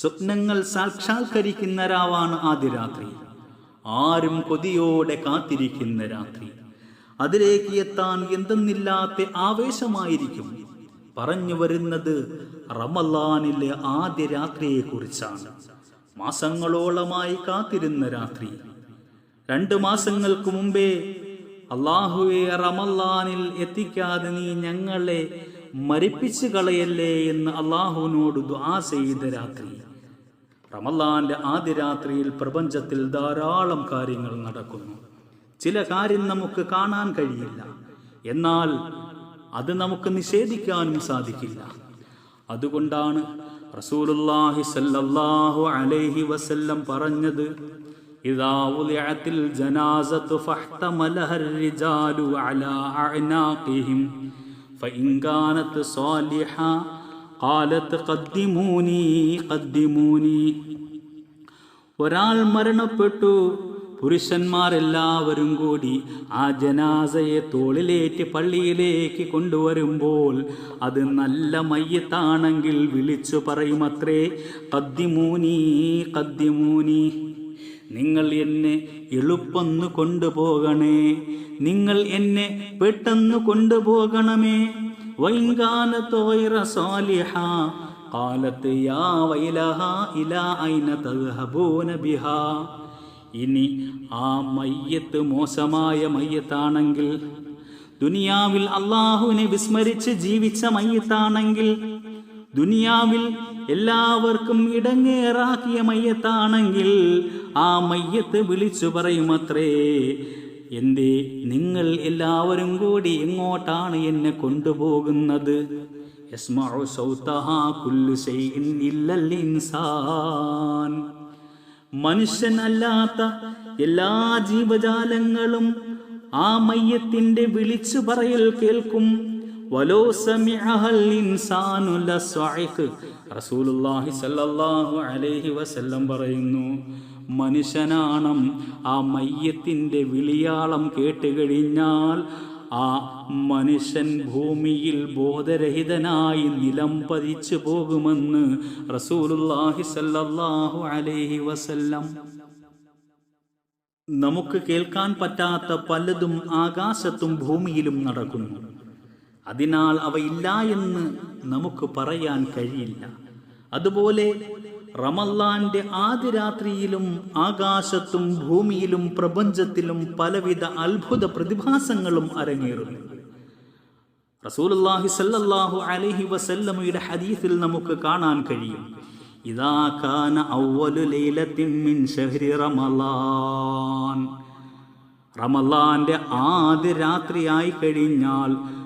സ്വപ്നങ്ങൾ സാക്ഷാത്കരിക്കുന്ന രാവാണ് ആദ്യ രാത്രി. ആരും കൊതിയോടെ കാത്തിരിക്കുന്ന രാത്രി. അതിലേക്ക് എത്താൻ എന്തെന്നില്ലാത്ത ആവേശമായിരിക്കും. പറഞ്ഞു വരുന്നത് റമലാനിലെ ആദ്യ രാത്രിയെക്കുറിച്ചാണ്. മാസങ്ങളോളമായി കാത്തിരുന്ന രാത്രി. രണ്ട് മാസങ്ങൾക്ക് മുമ്പേ അള്ളാഹുവെ റമല്ലാനിൽ എത്തിക്കാതെ നീ ഞങ്ങളെ മരിപ്പിച്ചു കളയല്ലേ എന്ന് അള്ളാഹുവിനോട് ദുആ ചെയ്ത രാത്രി. റമല്ലാന്റെ ആദ്യ രാത്രിയിൽ പ്രപഞ്ചത്തിൽ ധാരാളം കാര്യങ്ങൾ നടക്കുന്നു. ചില കാര്യം നമുക്ക് കാണാൻ കഴിയില്ല. എന്നാൽ അത് നമുക്ക് നിഷേധിക്കാനും സാധിക്കില്ല. അതുകൊണ്ടാണ് റസൂലുല്ലാഹി സല്ലല്ലാഹു അലൈഹി വസല്ലം പറഞ്ഞത് ഇതാവുലത്തിൽ ജനാസത്തു ഫഹ്തമലഹർ അലാ ഫഇൻ സാലിഹ കാലത്ത് കദ്ദിമൂനി കദ്ദിമൂനി ഒരാൾ മരണപ്പെട്ടു. പുരുഷന്മാരെല്ലാവരും കൂടി ആ ജനാസയെ തോളിലേറ്റ് പള്ളിയിലേക്ക് കൊണ്ടുവരുമ്പോൾ അത് നല്ല മയ്യത്താണെങ്കിൽ വിളിച്ചു പറയുമത്രേ കദ്ദിമൂനി കദ്ദിമൂനി നിങ്ങൾ എന്നെ എളുപ്പന്ന് കൊണ്ടുപോകണേ നിങ്ങൾ എന്നെ പെട്ടെന്ന് കൊണ്ടുപോകണമേ തദ്ഹബൂന ബിഹാ. ഇനി ആ മയ്യത്ത് മോശമായ മയ്യത്താണെങ്കിൽ ദുനിയാവിൽ അള്ളാഹുവിനെ വിസ്മരിച്ച് ജീവിച്ച മയ്യത്താണെങ്കിൽ ദുനിയാവിൽ എല്ലാവർക്കും ഇടങ്ങേറാക്കിയ മയ്യത്താണെങ്കിൽ ആ മയ്യത്ത് വിളിച്ചു പറയുമത്രേ എന്തേ നിങ്ങൾ എല്ലാവരും കൂടി എങ്ങോട്ടാണ് എന്നെ കൊണ്ടുപോകുന്നത്? ഇൻസാൻ. മനുഷ്യനല്ലാത്ത എല്ലാ ജീവജാലങ്ങളും ആ മയ്യത്തിന്റെ വിളിച്ചു പറയൽ കേൾക്കും. റസൂലുള്ളാഹി സല്ലല്ലാഹു അലൈഹി വസല്ലം പറയുന്നു മനുഷ്യനാണം ആ മയ്യത്തിന്റെ വിളിയാളം കേട്ടുകഴിഞ്ഞാൽ ആ മനുഷ്യൻ ഭൂമിയിൽ ബോധരഹിതനായി നിലം പതിച്ചു പോകുമെന്ന് റസൂലുള്ളാഹി സല്ലല്ലാഹു അലൈഹി വസല്ലം. നമുക്ക് കേൾക്കാൻ പറ്റാത്ത പലതും ആകാശത്തും ഭൂമിയിലും നടക്കുന്നു. അതിനാൽ അവ ഇല്ല എന്ന് നമുക്ക് പറയാൻ കഴിയില്ല. അതുപോലെ റമല്ലാന്റെ ആദ്യ രാത്രിയിലും ആകാശത്തും ഭൂമിയിലും പ്രപഞ്ചത്തിലും പലവിധ അത്ഭുത പ്രതിഭാസങ്ങളും അരങ്ങേറുന്നു. റസൂലുള്ളാഹി സല്ലല്ലാഹു അലൈഹി വസല്ലമയുടെ ഹദീസിൽ നമുക്ക് കാണാൻ കഴിയും. ഇദാ കാന അവ്വലു ലൈലത്തിൻ മിൻ റമളാൻ ആദ്യ രാത്രിയായി കഴിഞ്ഞാൽ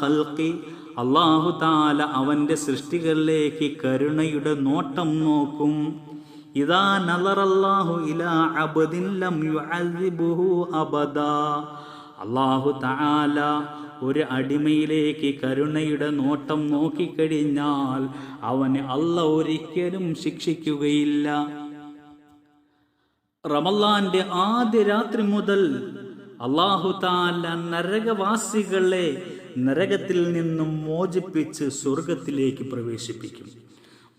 ഖൽഖി. അള്ളാഹു താല അവന്റെ സൃഷ്ടികളിലേക്ക് കരുണയുടെ നോട്ടം നോക്കും. ഇതാ നലറല്ലാഹു ഇലാ അബദിൻ ലം അള്ളാഹു താല ഒരു അടിമയിലേക്ക് കരുണയുടെ നോട്ടം നോക്കിക്കഴിഞ്ഞാൽ അവനെ അല്ല ഒരിക്കലും ശിക്ഷിക്കുകയില്ല. റമല്ലാന്റെ ആദ്യ രാത്രി മുതൽ അള്ളാഹു താല നരകവാസികളെ നരകത്തിൽ നിന്നും മോചിപ്പിച്ച് സ്വർഗത്തിലേക്ക് പ്രവേശിപ്പിക്കും.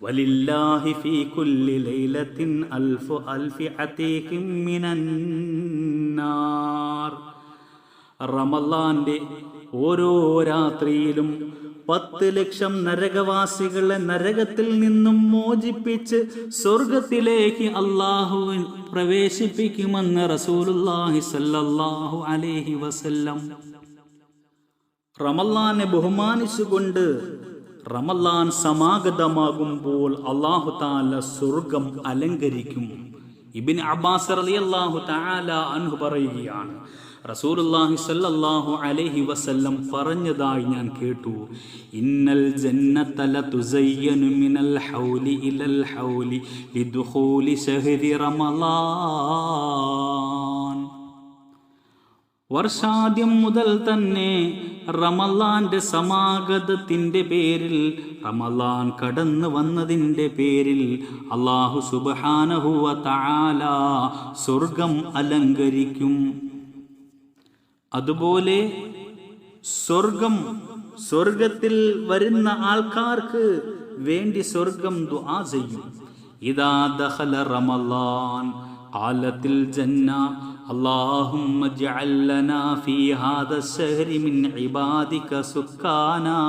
വലില്ലാഹി ഫീ കുല്ലി ലൈലത്തിൻ അൽഫു അൽഫി അതീഖിം മിനന്നാർ റമല്ലാന്റെ ഓരോ രാത്രിയിലും പത്ത് ലക്ഷം നരകവാസികളെ നരകത്തിൽ നിന്നും മോചിപ്പിച്ച് സ്വർഗത്തിലേക്ക് അള്ളാഹു പ്രവേശിപ്പിക്കുമെന്ന് റസൂലുള്ളാഹി സല്ലല്ലാഹു അലൈഹി വസല്ലം റമല്ലാനെ ബഹുമാനിച്ചുകൊണ്ട് റമല്ലാൻ സമാഗതമാകുമ്പോൾ അള്ളാഹു താല സ്വർഗം അലങ്കരിക്കും. ഇബിൻ അബ്ബാസ് റളിയല്ലാഹു തആല അൻഹു പറയുകയാണ് റസൂലുള്ളാഹി സല്ലല്ലാഹു അലൈഹി വസല്ലം പറഞ്ഞതായി ഞാൻ കേട്ടു. ഇന്നൽ ജന്നത തുസയ്യനു മിനൽ ഹൗലി ഇലൽ ഹൗലി ലിദുഖൂലി ശഹരി റമളാൻ വർഷാദ്യം മുതൽ തന്നെ റമലാന്റെ സമാഗതത്തിന്റെ പേരിൽ റമലാൻ കടന്നു വന്നതിന്റെ പേരിൽ അള്ളാഹു സുബാനഹുവ തആല സ്വർഗം അലങ്കരിക്കും. അതുപോലെ സ്വർഗം സ്വർഗത്തിൽ വരുന്ന ആൾക്കാർക്ക് വേണ്ടി സ്വർഗം ദുആ ചെയ്യും ഇദാ ദഖല റമളാൻ ഖാലത്തിൽ ജന്ന اللهم اجعل لنا في هذا الشهر من عبادك سكانا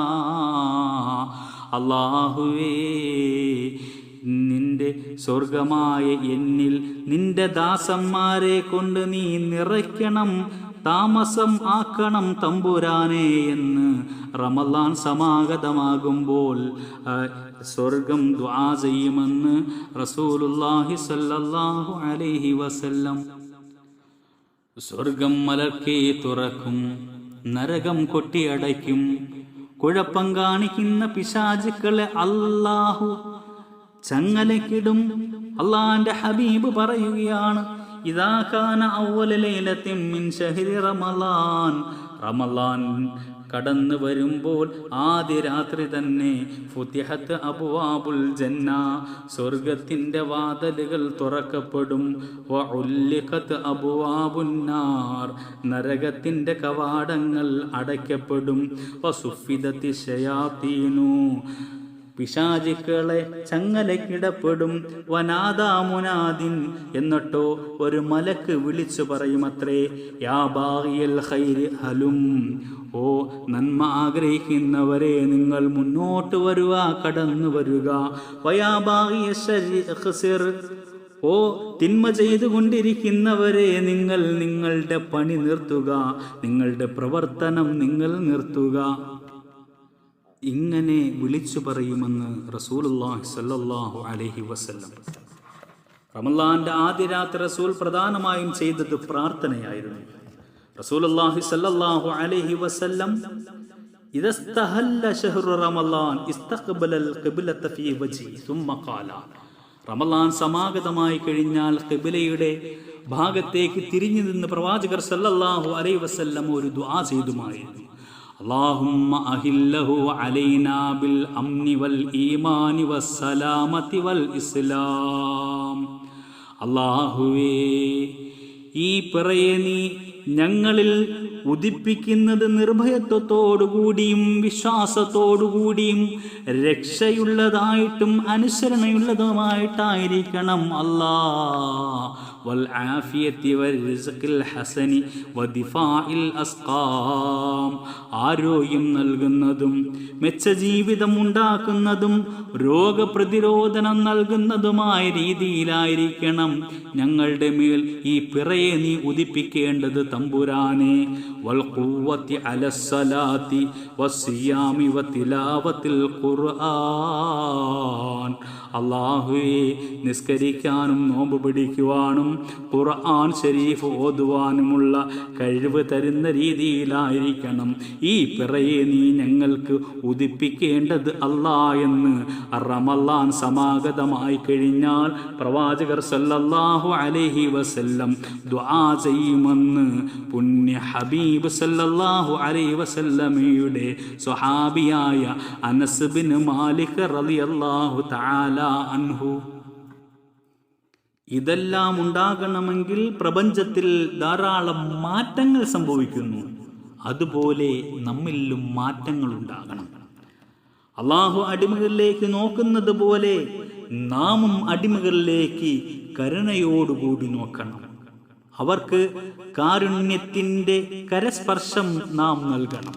അള്ളാഹുവേ നിന്റെ സ്വർഗമായ എന്നിൽ നിന്റെ ദാസന്മാരെ കൊണ്ട് നീ നിറയ്ക്കണം താമസം ആക്കണം തമ്പുരാനെ എന്ന് റമലാൻ സമാഗതമാകുമ്പോൾ സ്വർഗം ദ്വാ ചെയ്യുമെന്ന് റസൂലുല്ലാഹി സല്ലല്ലാഹു അലൈഹി വസല്ലം സ്വർഗം മലർക്കെ തുറക്കും നരകം കൊട്ടിയടയ്ക്കും. കുഴപ്പം കാണിക്കുന്ന പിശാചുക്കളെ അല്ലാഹു ചങ്ങലക്കിടും അള്ളാന്റെ ഹബീബ് പറയുകയാണ് ഇതാക്കാന ഔവലലൈലത്തിൻ മിൻ ഷഹരി റമളാൻ റമളാൻ കടന്നു വരുമ്പോൾ ആദ്യ രാത്രി തന്നെ ഫുതിഹത്ത് അബുവാബുൽ ജന്ന സ്വർഗത്തിന്റെ വാതലുകൾ തുറക്കപ്പെടും. വഉല്ലിഖത്ത് അബുവാബുന്നാർ നരകത്തിന്റെ കവാടങ്ങൾ അടയ്ക്കപ്പെടും. വസുഫിദത്തി ശയാത്തീനു പിശാചുക്കളെ ചങ്ങലക്കിടപ്പെടും വനാദാമുനാദിൻ എന്നിട്ടോ ഒരു മലക്ക് വിളിച്ചു പറയുമത്രേ ഹലും. ഓ നന്മ ആഗ്രഹിക്കുന്നവരെ നിങ്ങൾ മുന്നോട്ട് വരുക കടന്നു വരുക. ഓ തിന്മ ചെയ്തുകൊണ്ടിരിക്കുന്നവരെ നിങ്ങൾ നിങ്ങളുടെ പണി നിർത്തുക. നിങ്ങളുടെ പ്രവർത്തനം നിങ്ങൾ നിർത്തുക. ഇങ്ങനെ വിളിച്ചു പറയുമെന്ന് റസൂലുല്ലാഹി സല്ലല്ലാഹു അലൈഹി വസല്ലം റമല്ലാന്റെ ആദ്യ രാത്രി റസൂൽ പ്രധാനമായും ചെയ്തത് പ്രാർത്ഥനയായിരുന്നു. റസൂലുല്ലാഹി സല്ലല്ലാഹു അലൈഹി വസല്ലം റമലാൻ സമാഗതമായി കഴിഞ്ഞാൽ കിബിലയുടെ ഭാഗത്തേക്ക് തിരിഞ്ഞു നിന്ന് പ്രവാചകർ സല്ലല്ലാഹു അലൈ വസല്ലം ഒരു ദുആ ചെയ്തുമായിരുന്നു. اللهم أهله علينا بالأمن والإيمان والسلامة والإسلام അള്ളാഹുവേ ഈ പിറയെ നീ ഞങ്ങളിൽ ഉദിപ്പിക്കുന്നത് നിർഭയത്വത്തോടുകൂടിയും വിശ്വാസത്തോടുകൂടിയും രക്ഷയുള്ളതായിട്ടും അനുസരണയുള്ളതുമായിട്ടായിരിക്കണം അല്ലാ والعافية والرزق الحسن ودفاع الأسقام ആരോഗ്യം നൽകുന്നതും മെച്ച ജീവിതം ഉണ്ടാക്കുന്നതും രോഗപ്രതിരോധനം നൽകുന്നതുമായ രീതിയിലായിരിക്കണം ഞങ്ങളുടെ മേൽ ഈ പിറയെ നീ ഉദിപ്പിക്കേണ്ടത് തമ്പുരാനെ വൽഖുവത്തി അലസ്സലാത്തി വസ്സിയാമി വതിലാവത്തിൽ ഖുർആൻ അള്ളാഹുവെ നിസ്കരിക്കാനും നോമ്പ് പിടിക്കുവാനും ഖുർആൻ ഷരീഫ് ഓതുവാനുമുള്ള കഴിവ് തരുന്ന രീതിയിലായിരിക്കണം. ഈ പിറയെ നീ ഞങ്ങൾക്ക് ഉദിപ്പിക്കേണ്ടത് അല്ലാ എന്ന് റമല്ലാൻ സമാഗതമായി കഴിഞ്ഞാൽ പ്രവാചകർ സല്ലല്ലാഹു അലഹി വസല്ലം ദ്വാ ചെയ്യുമെന്ന് പുണ്യ ഹബീബ് സല്ലല്ലാഹു അലൈഹി വസല്ലമയുടെ സ്വഹാബിയായ അനസ് ബിൻ മാലിക് റളിയല്ലാഹു തആല അൻഹു. ഇതെല്ലാം ഉണ്ടാകണമെങ്കിൽ പ്രപഞ്ചത്തിൽ ധാരാളം മാറ്റങ്ങൾ സംഭവിക്കുന്നു. അതുപോലെ നമ്മിലും മാറ്റങ്ങൾ ഉണ്ടാകണം. അള്ളാഹു അടിമകളിലേക്ക് നോക്കുന്നത് പോലെ നാമും അടിമകളിലേക്ക് കരുണയോടുകൂടി നോക്കണം. അവർക്ക് കാരുണ്യത്തിന്റെ കരസ്പർശം നാം നൽകണം.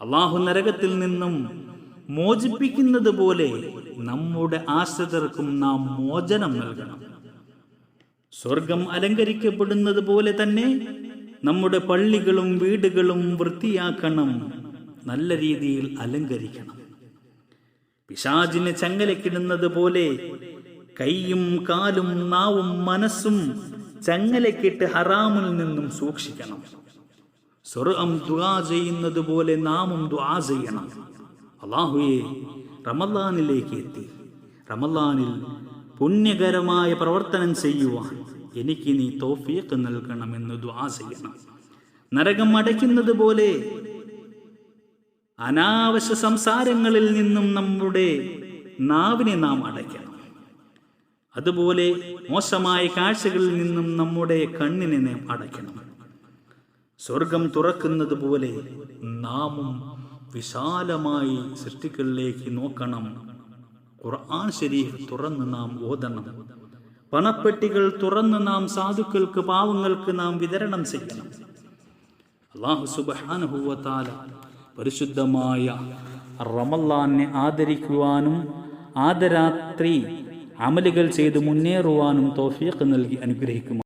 അള്ളാഹു നരകത്തിൽ നിന്നും മോചിപ്പിക്കുന്നത് പോലെ നമ്മുടെ ആശ്രിതർക്കും നാം മോചനം നൽകണം. സ്വർഗം അലങ്കരിക്കപ്പെടുന്നത് പോലെ തന്നെ നമ്മുടെ പള്ളികളും വീടുകളും വൃത്തിയാക്കണം നല്ല രീതിയിൽ അലങ്കരിക്കണം. പിശാചിന് ചങ്ങലക്കിടുന്നത് പോലെ കൈയും കാലും നാവും മനസ്സും ചങ്ങലക്കിട്ട് ഹറാമിൽ നിന്നും സൂക്ഷിക്കണം. സ്വർഗം ദുആ ചെയ്യുന്നത് പോലെ നാമും ദുആ ചെയ്യണം. അള്ളാഹുയെ റമലാനിലേക്ക് എത്തി. റമദാനിൽ പുണ്യകരമായ പ്രവർത്തനം ചെയ്യുവാൻ എനിക്ക് നീ തോഫിയക്ക് നൽകണമെന്ന് ദുആ ചെയ്യണം. നരകം അടയ്ക്കുന്നത് പോലെ അനാവശ്യ സംസാരങ്ങളിൽ നിന്നും നമ്മുടെ നാവിനെ നാം അടയ്ക്കണം. അതുപോലെ മോശമായ കാഴ്ചകളിൽ നിന്നും നമ്മുടെ കണ്ണിനെ നാം അടയ്ക്കണം. സ്വർഗം തുറക്കുന്നത് പോലെ നാമും വിശാലമായി സൃഷ്ടികളിലേക്ക് നോക്കണം. ഖുർആൻ ശരീഫ് തുറന്ന് നാം ഓതണം. പണപ്പെട്ടികൾ തുറന്ന് നാം സാധുക്കൾക്ക് പാവങ്ങൾക്ക് നാം വിതരണം ചെയ്യണം. അള്ളാഹു സുബാനുഹൂവത്താല പരിശുദ്ധമായ റമല്ലാനെ ആദരിക്കുവാനും ആദരാത്രി അമലുകൾ ചെയ്ത് മുന്നേറുവാനും തോഫീഖ് നൽകി അനുഗ്രഹിക്കും